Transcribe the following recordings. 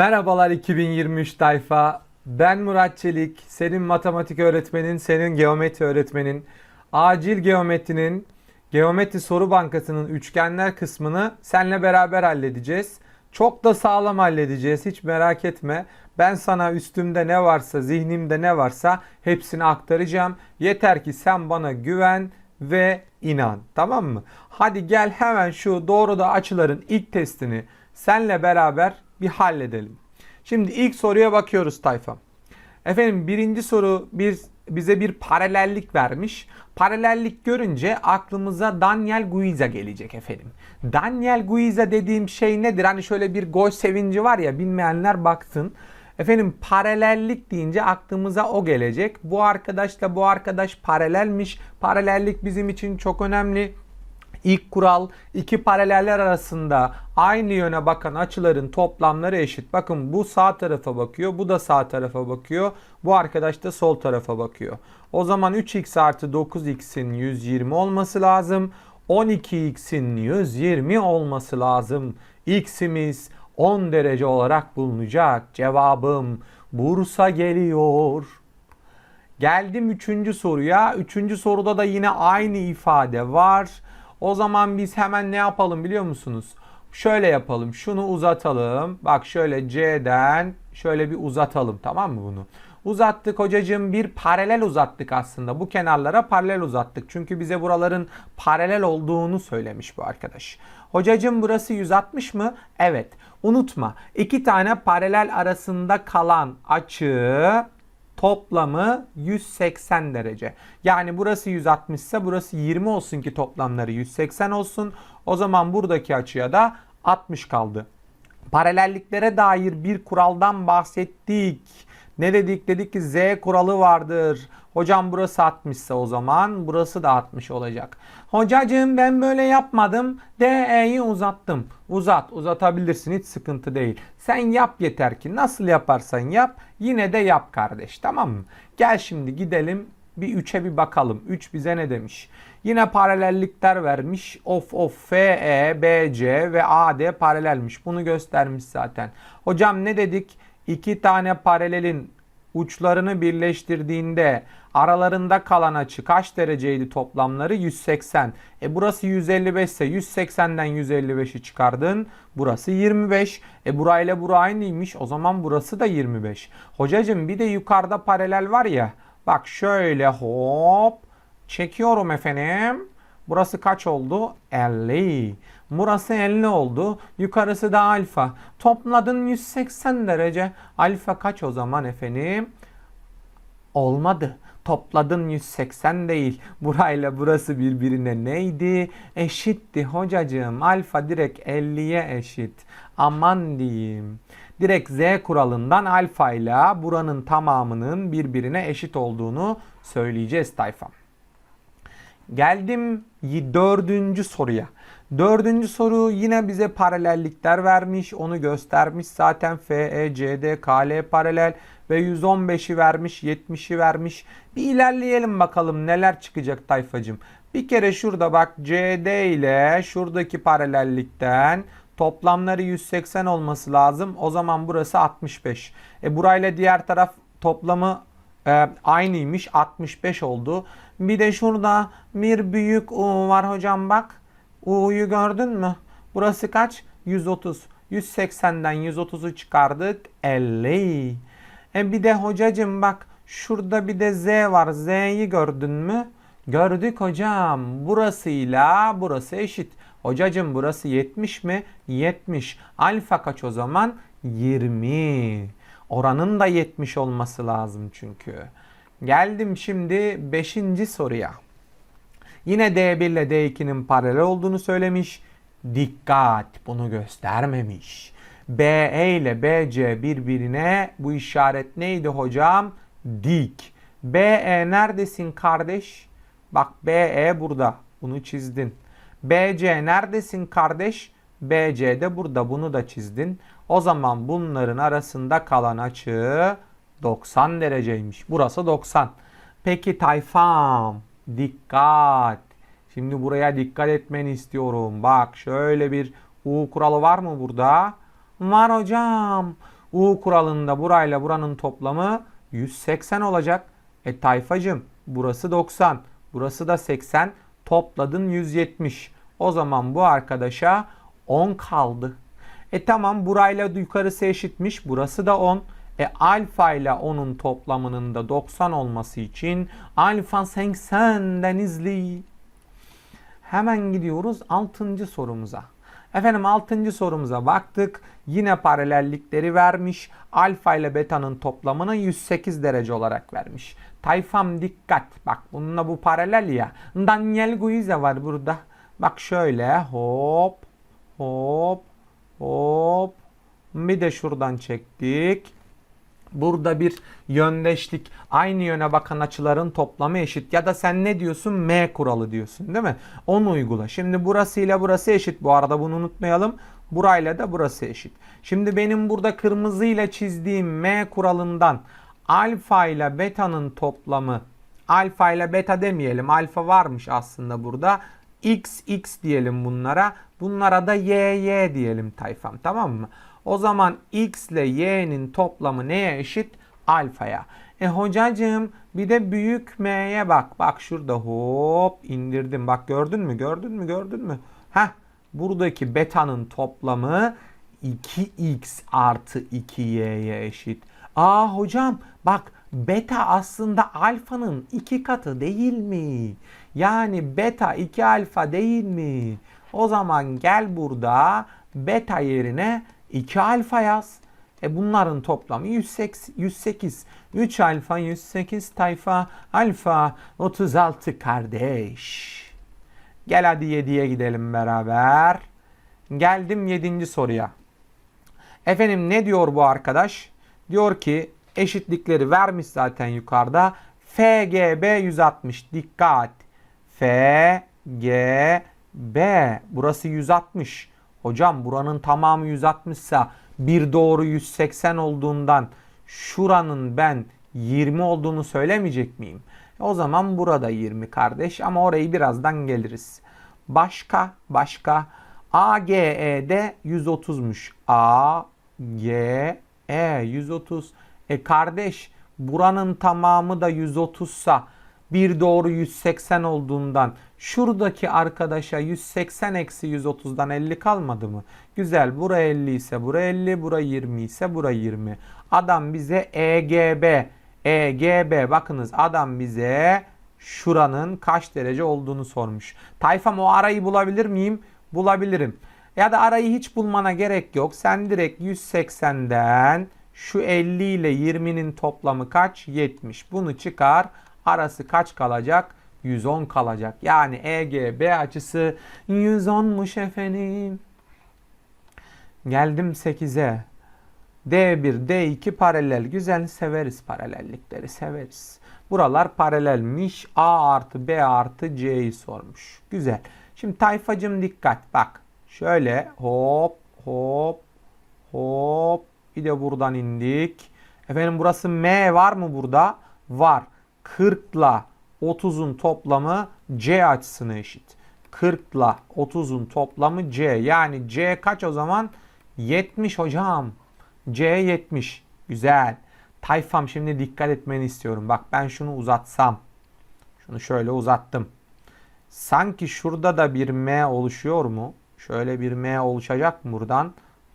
Merhabalar 2023 tayfa. Ben Murat Çelik, senin matematik öğretmenin, senin geometri öğretmenin. Acil geometrinin, geometri soru bankasının üçgenler kısmını seninle beraber halledeceğiz. Çok da sağlam halledeceğiz, hiç merak etme. Ben sana üstümde ne varsa, zihnimde ne varsa hepsini aktaracağım. Yeter ki sen bana güven ve inan. Tamam mı? Hadi gel hemen şu doğruda açıların ilk testini senle beraber bir halledelim. Şimdi ilk soruya bakıyoruz tayfam. Efendim birinci soru bir bize bir paralellik vermiş. Paralellik görünce aklımıza Daniel Guiza gelecek efendim. Daniel Guiza dediğim şey nedir? Hani şöyle bir gol sevinci var ya bilmeyenler baksın. Efendim paralellik deyince aklımıza o gelecek. Bu arkadaşla bu arkadaş paralelmiş. Paralellik bizim için çok önemli. İlk kural iki paraleller arasında aynı yöne bakan açıların toplamları eşit. Bakın bu sağ tarafa bakıyor, bu da sağ tarafa bakıyor. Bu arkadaş da sol tarafa bakıyor. O zaman 3x artı 9x'in 120 olması lazım. 12x'in 120 olması lazım. x'imiz 10 derece olarak bulunacak. Cevabım Bursa geliyor. Geldim üçüncü soruya. Üçüncü soruda da yine aynı ifade var. O zaman biz hemen ne yapalım biliyor musunuz? Şöyle yapalım. Şunu uzatalım. Bak şöyle C'den şöyle bir uzatalım. Tamam mı bunu? Uzattık hocacığım bir paralel uzattık aslında. Bu kenarlara paralel uzattık. Çünkü bize buraların paralel olduğunu söylemiş bu arkadaş. Hocacığım burası 160 mı? Evet. Unutma. iki tane paralel arasında kalan açı toplamı 180 derece. Yani burası 160 ise burası 20 olsun ki toplamları 180 olsun. O zaman buradaki açıya da 60 kaldı. Paralelliklere dair bir kuraldan bahsettik. Ne dedik? Dedik ki Z kuralı vardır. Hocam burası 60 ise o zaman burası da 60 olacak. Hocacığım ben böyle yapmadım. DE'yi uzattım. Uzat, uzatabilirsin hiç sıkıntı değil. Sen yap yeter ki nasıl yaparsan yap yine de yap kardeş tamam mı? Gel şimdi gidelim bir 3'e bir bakalım. 3 bize ne demiş? Yine paralellikler vermiş. Of of FE, BC ve AD paralelmiş. Bunu göstermiş zaten. Hocam ne dedik? İki tane paralelin uçlarını birleştirdiğinde aralarında kalan açı kaç dereceydi toplamları? 180. E burası 155 ise 180'den 155'i çıkardın. Burası 25. E burayla bura aynıymış. O zaman burası da 25. Hocacığım bir de yukarıda paralel var ya. Bak şöyle hop çekiyorum efendim. Burası kaç oldu? 50. Burası 50 oldu. Yukarısı da alfa. Topladın 180 derece. Alfa kaç o zaman efendim? Olmadı. Topladın 180 değil. Burayla burası birbirine neydi? Eşitti hocacığım. Alfa direkt 50'ye eşit. Aman diyeyim. Direkt Z kuralından alfa ile buranın tamamının birbirine eşit olduğunu söyleyeceğiz tayfam. Geldim dördüncü soruya. Dördüncü soru yine bize paralellikler vermiş. Onu göstermiş zaten. FE, CD, KL paralel ve 115'i vermiş, 70'i vermiş. Bir ilerleyelim bakalım neler çıkacak tayfacım. Bir kere şurada bak CD ile şuradaki paralellikten toplamları 180 olması lazım. O zaman burası 65. E burayla diğer taraf toplamı e, aynıymış. 65 oldu. Bir de şurada bir büyük U var hocam bak. U'yu gördün mü? Burası kaç? 130. 180'den 130'u çıkardık. 50. E bir de hocacım bak şurada bir de Z var. Z'yi gördün mü? Gördük hocam. Burasıyla burası eşit. Hocacım burası 70 mi? 70. Alfa kaç o zaman? 20. Oranın da 70 olması lazım çünkü. Geldim şimdi 5. soruya. Yine D1 ile D2'nin paralel olduğunu söylemiş. Dikkat bunu göstermemiş. BE ile BC birbirine bu işaret neydi hocam? Dik. BE neredesin kardeş? Bak BE burada. Bunu çizdin. BC neredesin kardeş? BC de burada. Bunu da çizdin. O zaman bunların arasında kalan açı 90 dereceymiş. Burası 90. Peki tayfam dikkat. Şimdi buraya dikkat etmeni istiyorum. Bak şöyle bir U kuralı var mı burada? Var hocam. U kuralında burayla buranın toplamı 180 olacak. E tayfacım burası 90. Burası da 80. Topladın 170. O zaman bu arkadaşa 10 kaldı. E tamam burayla yukarısı eşitmiş. Burası da 10. E alfa ile onun toplamının da 90 olması için alfa 80'den izli. Hemen gidiyoruz 6. sorumuza. Efendim 6. sorumuza baktık. Yine paralellikleri vermiş. Alfa ile beta'nın toplamını 108 derece olarak vermiş. Tayfam dikkat. Bak bununla bu paralel ya. Daniel Guize var burada. Bak şöyle hop hop hop. Bir de şuradan çektik. Burada bir yöndeşlik aynı yöne bakan açıların toplamı eşit ya da sen ne diyorsun M kuralı diyorsun değil mi? Onu uygula. Şimdi burası ile burası eşit bu arada bunu unutmayalım. Burayla da burası eşit. Şimdi benim burada kırmızı ile çizdiğim M kuralından alfa ile beta'nın toplamı alfa ile beta demeyelim alfa varmış aslında burada x x diyelim bunlara bunlara da y y diyelim tayfam tamam mı? O zaman x ile y'nin toplamı neye eşit? Alfaya. E hocacığım bir de büyük m'ye bak. Bak şurada hop indirdim. Bak gördün mü? Gördün mü? Gördün mü? Heh buradaki beta'nın toplamı 2x artı 2y'ye eşit. Aa hocam bak beta aslında alfanın iki katı değil mi? Yani beta 2 alfa değil mi? O zaman gel burada beta yerine 2 alfa yaz. E bunların toplamı 108, 108. 3 alfa 108 tayfa alfa 36 kardeş. Gel hadi 7'ye gidelim beraber. Geldim 7. soruya. Efendim ne diyor bu arkadaş? Diyor ki eşitlikleri vermiş zaten yukarıda. FGB 160 dikkat. FGB burası 160. Hocam buranın tamamı 160 ise bir doğru 180 olduğundan şuranın ben 20 olduğunu söylemeyecek miyim? O zaman burada 20 kardeş ama orayı birazdan geliriz. Başka başka AGE'de 130'muş. A G E 130. E kardeş buranın tamamı da 130 sa bir doğru 180 olduğundan şuradaki arkadaşa 180 eksi 130'dan 50 kalmadı mı? Güzel bura 50 ise bura 50 bura 20 ise bura 20. Adam bize EGB EGB bakınız adam bize şuranın kaç derece olduğunu sormuş. Tayfam o arayı bulabilir miyim? Bulabilirim. Ya da arayı hiç bulmana gerek yok. Sen direkt 180'den şu 50 ile 20'nin toplamı kaç? 70. Bunu çıkar. Arası kaç kalacak? 110 kalacak. Yani EGB açısı 110'muş efendim. Geldim 8'e. D1, D2 paralel. Güzel severiz paralellikleri severiz. Buralar paralelmiş. A artı B artı C'yi sormuş. Güzel. Şimdi tayfacım dikkat bak. Şöyle hop hop hop. Bir de buradan indik. Efendim burası M var mı burada? Var. 40 ile 30'un toplamı C açısına eşit. 40 ile 30'un toplamı C. Yani C kaç o zaman? 70 hocam. C 70. Güzel. Tayfam şimdi dikkat etmeni istiyorum. Bak ben şunu uzatsam. Şunu şöyle uzattım. Sanki şurada da bir M oluşuyor mu? Şöyle bir M oluşacak mı buradan?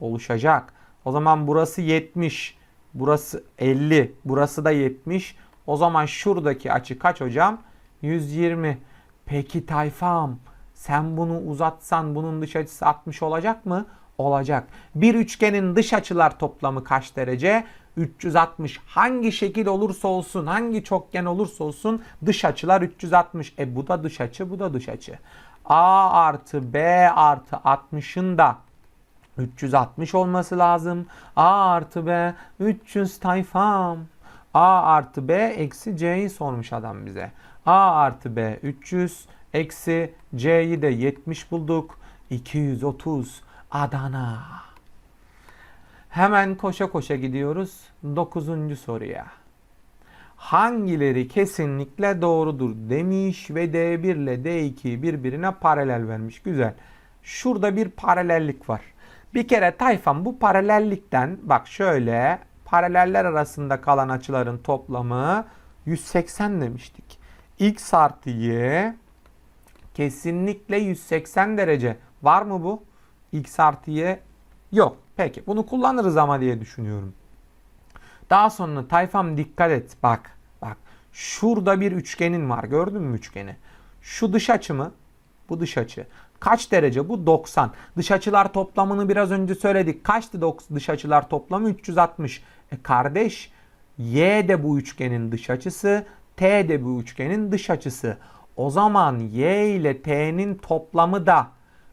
Oluşacak. O zaman burası 70. Burası 50. Burası da 70. O zaman şuradaki açı kaç hocam? 120. Peki tayfam sen bunu uzatsan bunun dış açısı 60 olacak mı? Olacak. Bir üçgenin dış açılar toplamı kaç derece? 360. Hangi şekil olursa olsun, hangi çokgen olursa olsun dış açılar 360. E bu da dış açı, bu da dış açı. A artı B artı 60'ın da 360 olması lazım. A artı B 300 tayfam. A artı B eksi C'yi sormuş adam bize. A artı B 300 eksi C'yi de 70 bulduk. 230 Adana. Hemen koşa koşa gidiyoruz 9. soruya. Hangileri kesinlikle doğrudur demiş ve D1 ile D2'yi birbirine paralel vermiş. Güzel. Şurada bir paralellik var. Bir kere tayfam bu paralellikten bak şöyle paraleller arasında kalan açıların toplamı 180 demiştik. X artı Y kesinlikle 180 derece. Var mı bu? X artı Y yok. Peki bunu kullanırız ama diye düşünüyorum. Daha sonra tayfam dikkat et. Bak bak şurada bir üçgenin var. Gördün mü üçgeni? Şu dış açı mı? Bu dış açı. Kaç derece? Bu 90. Dış açılar toplamını biraz önce söyledik. Kaçtı dış açılar toplamı? 360. E kardeş Y de bu üçgenin dış açısı. T de bu üçgenin dış açısı. O zaman Y ile T'nin toplamı da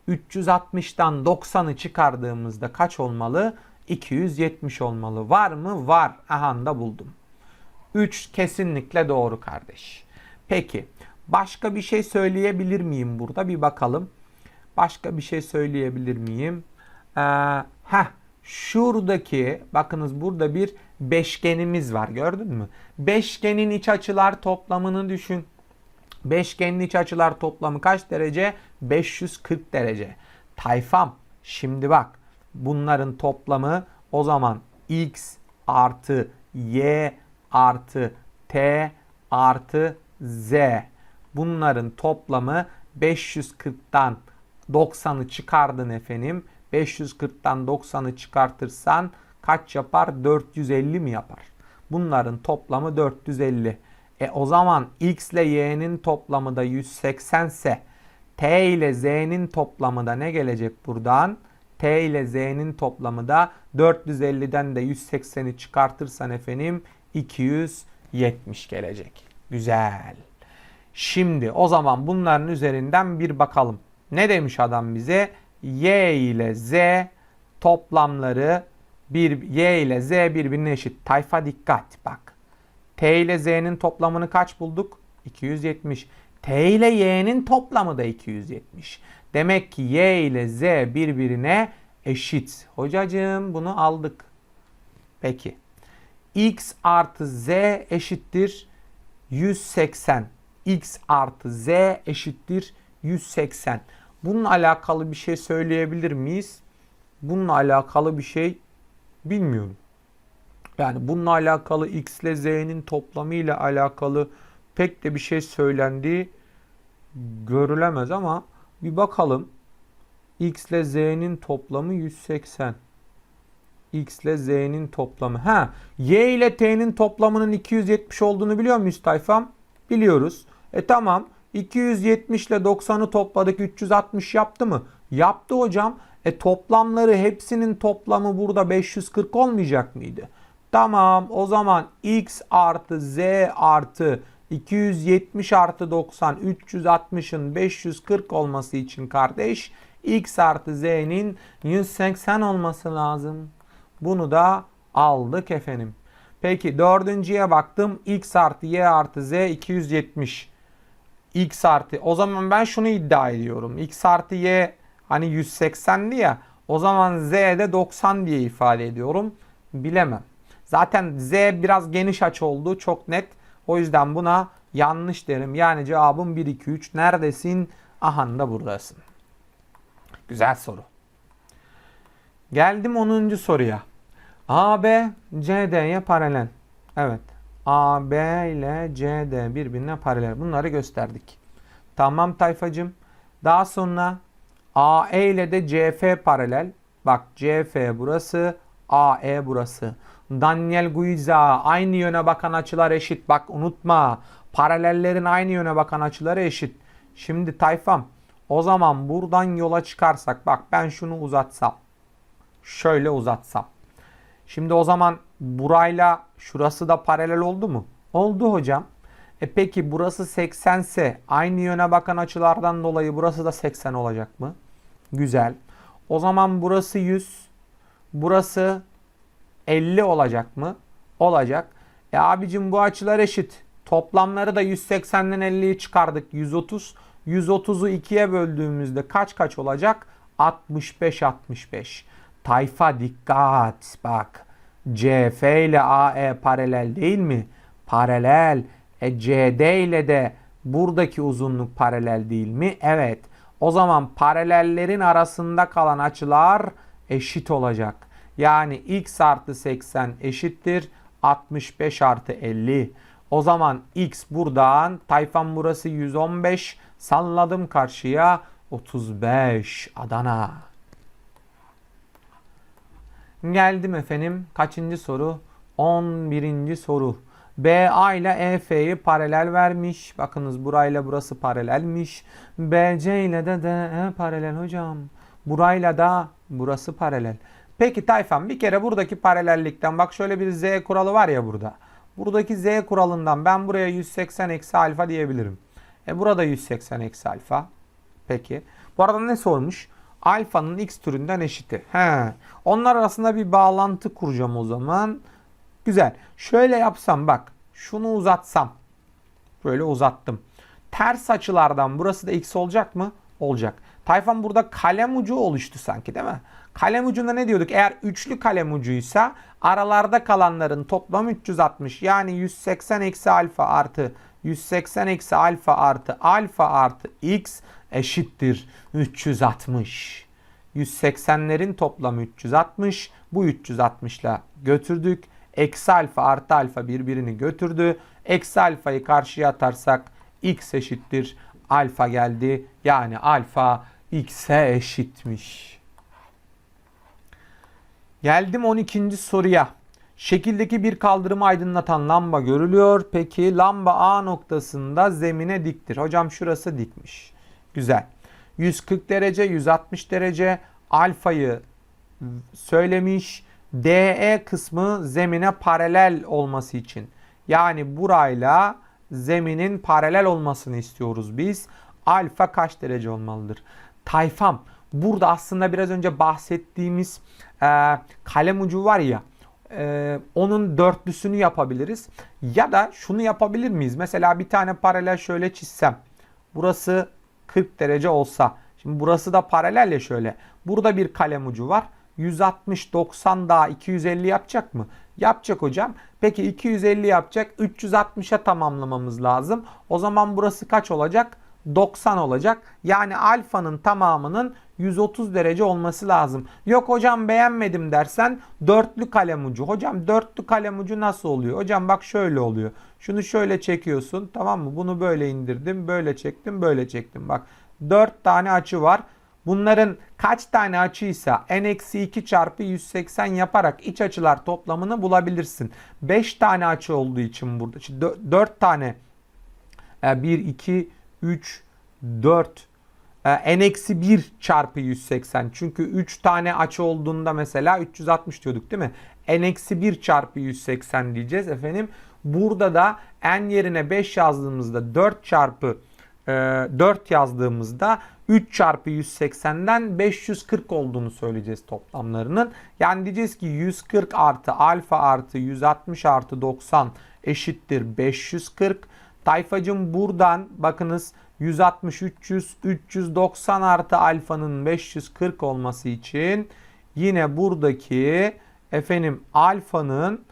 360'tan 90'ı çıkardığımızda kaç olmalı? 270 olmalı. Var mı? Var. Aha da buldum. 3 kesinlikle doğru kardeş. Peki başka bir şey söyleyebilir miyim burada? Bir bakalım. Başka bir şey söyleyebilir miyim? Ee, heh, şuradaki bakınız burada bir beşgenimiz var gördün mü? Beşgenin iç açılar toplamını düşün. Beşgenin iç açılar toplamı kaç derece? 540 derece. Tayfam şimdi bak bunların toplamı o zaman x artı y artı t artı z. Bunların toplamı 540'tan 90'ı çıkardın efendim. 540'tan 90'ı çıkartırsan kaç yapar? 450 mi yapar? Bunların toplamı 450. E o zaman x ile y'nin toplamı da 180 ise t ile z'nin toplamı da ne gelecek buradan? t ile z'nin toplamı da 450'den de 180'i çıkartırsan efendim 270 gelecek. Güzel. Şimdi o zaman bunların üzerinden bir bakalım. Ne demiş adam bize? Y ile Z toplamları bir Y ile Z birbirine eşit. Tayfa dikkat bak. T ile Z'nin toplamını kaç bulduk? 270. T ile Y'nin toplamı da 270. Demek ki Y ile Z birbirine eşit. Hocacığım bunu aldık. Peki. X artı Z eşittir 180. X artı Z eşittir 180. Bununla alakalı bir şey söyleyebilir miyiz? Bununla alakalı bir şey bilmiyorum. Yani bununla alakalı X ile Z'nin toplamı ile alakalı pek de bir şey söylendiği görülemez ama bir bakalım. X ile Z'nin toplamı 180. X ile Z'nin toplamı. Ha, Y ile T'nin toplamının 270 olduğunu biliyor muyuz tayfam? Biliyoruz. E tamam. 270 ile 90'ı topladık. 360 yaptı mı? Yaptı hocam. E toplamları hepsinin toplamı burada 540 olmayacak mıydı? Tamam o zaman x artı z artı 270 artı 90 360'ın 540 olması için kardeş x artı z'nin 180 olması lazım. Bunu da aldık efendim. Peki dördüncüye baktım. x artı y artı z 270. x artı o zaman ben şunu iddia ediyorum. x artı y hani 180'di ya. O zaman z de 90 diye ifade ediyorum. Bilemem. Zaten z biraz geniş açı oldu. Çok net. O yüzden buna yanlış derim. Yani cevabım 1, 2, 3. Neredesin? Aha da buradasın. Güzel soru. Geldim 10. soruya. AB CD'ye paralel. Evet. AB ile CD birbirine paralel. Bunları gösterdik. Tamam tayfacım. Daha sonra AE ile de CF paralel. Bak CF burası, AE burası. Daniel Guiza aynı yöne bakan açılar eşit. Bak unutma. Paralellerin aynı yöne bakan açıları eşit. Şimdi tayfam o zaman buradan yola çıkarsak bak ben şunu uzatsam. Şöyle uzatsam. Şimdi o zaman burayla şurası da paralel oldu mu? Oldu hocam. E peki burası 80 ise aynı yöne bakan açılardan dolayı burası da 80 olacak mı? Güzel. O zaman burası 100. Burası 50 olacak mı? Olacak. E abicim bu açılar eşit. Toplamları da 180'den 50'yi çıkardık. 130. 130'u 2'ye böldüğümüzde kaç kaç olacak? 65 65. Tayfa dikkat bak. CF ile AE paralel değil mi? Paralel. E CD ile de buradaki uzunluk paralel değil mi? Evet. O zaman paralellerin arasında kalan açılar eşit olacak. Yani x artı 80 eşittir 65 artı 50. O zaman x buradan tayfam burası 115 salladım karşıya 35 Adana. Geldim efendim. Kaçıncı soru? 11. soru. BA ile EF'yi paralel vermiş. Bakınız burayla burası paralelmiş. BC ile de DE paralel hocam. Burayla da burası paralel. Peki Tayfan bir kere buradaki paralellikten bak şöyle bir Z kuralı var ya burada. Buradaki Z kuralından ben buraya 180 eksi alfa diyebilirim. E burada 180 eksi alfa. Peki. Bu arada ne sormuş? Alfanın x türünden eşiti. He. Onlar arasında bir bağlantı kuracağım o zaman. Güzel. Şöyle yapsam bak. Şunu uzatsam. Böyle uzattım. Ters açılardan burası da x olacak mı? Olacak. Tayfan burada kalem ucu oluştu sanki değil mi? Kalem ucunda ne diyorduk? Eğer üçlü kalem ucuysa aralarda kalanların toplamı 360. Yani 180 eksi alfa artı 180 eksi alfa artı alfa artı x eşittir 360. 180'lerin toplamı 360. Bu 360 ile götürdük. Eksi alfa artı alfa birbirini götürdü. Eksi alfayı karşıya atarsak x eşittir. Alfa geldi. Yani alfa x'e eşitmiş. Geldim 12. soruya. Şekildeki bir kaldırımı aydınlatan lamba görülüyor. Peki lamba A noktasında zemine diktir. Hocam şurası dikmiş. Güzel. 140 derece, 160 derece alfayı söylemiş. DE kısmı zemine paralel olması için. Yani burayla zeminin paralel olmasını istiyoruz biz. Alfa kaç derece olmalıdır? Tayfam burada aslında biraz önce bahsettiğimiz e, kalem ucu var ya e, onun dörtlüsünü yapabiliriz. Ya da şunu yapabilir miyiz? Mesela bir tane paralel şöyle çizsem. Burası 40 derece olsa. Şimdi burası da paralel ya şöyle. Burada bir kalem ucu var. 160, 90 daha 250 yapacak mı? Yapacak hocam. Peki 250 yapacak. 360'a tamamlamamız lazım. O zaman burası kaç olacak? 90 olacak. Yani alfanın tamamının 130 derece olması lazım. Yok hocam beğenmedim dersen dörtlü kalem ucu. Hocam dörtlü kalem ucu nasıl oluyor? Hocam bak şöyle oluyor. Şunu şöyle çekiyorsun tamam mı? Bunu böyle indirdim, böyle çektim, böyle çektim. Bak 4 tane açı var. Bunların kaç tane açıysa n-2 çarpı 180 yaparak iç açılar toplamını bulabilirsin. 5 tane açı olduğu için burada. 4 tane 1, 2, 3, 4 n-1 çarpı 180. Çünkü 3 tane açı olduğunda mesela 360 diyorduk değil mi? n-1 çarpı 180 diyeceğiz efendim. Burada da n yerine 5 yazdığımızda 4 çarpı 4 yazdığımızda 3 çarpı 180'den 540 olduğunu söyleyeceğiz toplamlarının. Yani diyeceğiz ki 140 artı alfa artı 160 artı 90 eşittir 540. Tayfacım buradan bakınız 160, 300, 390 artı alfanın 540 olması için yine buradaki efendim alfanın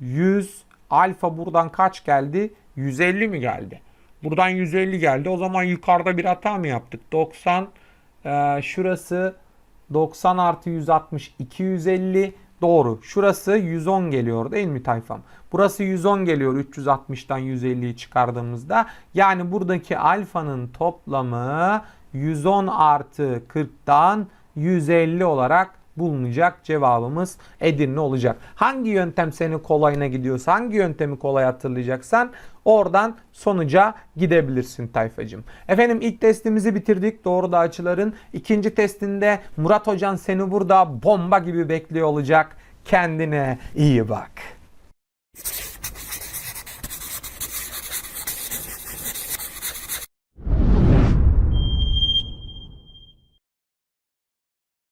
100 alfa buradan kaç geldi? 150 mi geldi? Buradan 150 geldi. O zaman yukarıda bir hata mı yaptık? 90 e, şurası 90 artı 160 250 doğru. Şurası 110 geliyor değil mi tayfam? Burası 110 geliyor 360'tan 150'yi çıkardığımızda. Yani buradaki alfanın toplamı 110 artı 40'tan 150 olarak bulunacak cevabımız Edirne olacak. Hangi yöntem seni kolayına gidiyorsa, hangi yöntemi kolay hatırlayacaksan oradan sonuca gidebilirsin tayfacım. Efendim ilk testimizi bitirdik doğru da açıların. İkinci testinde Murat Hocan seni burada bomba gibi bekliyor olacak. Kendine iyi bak.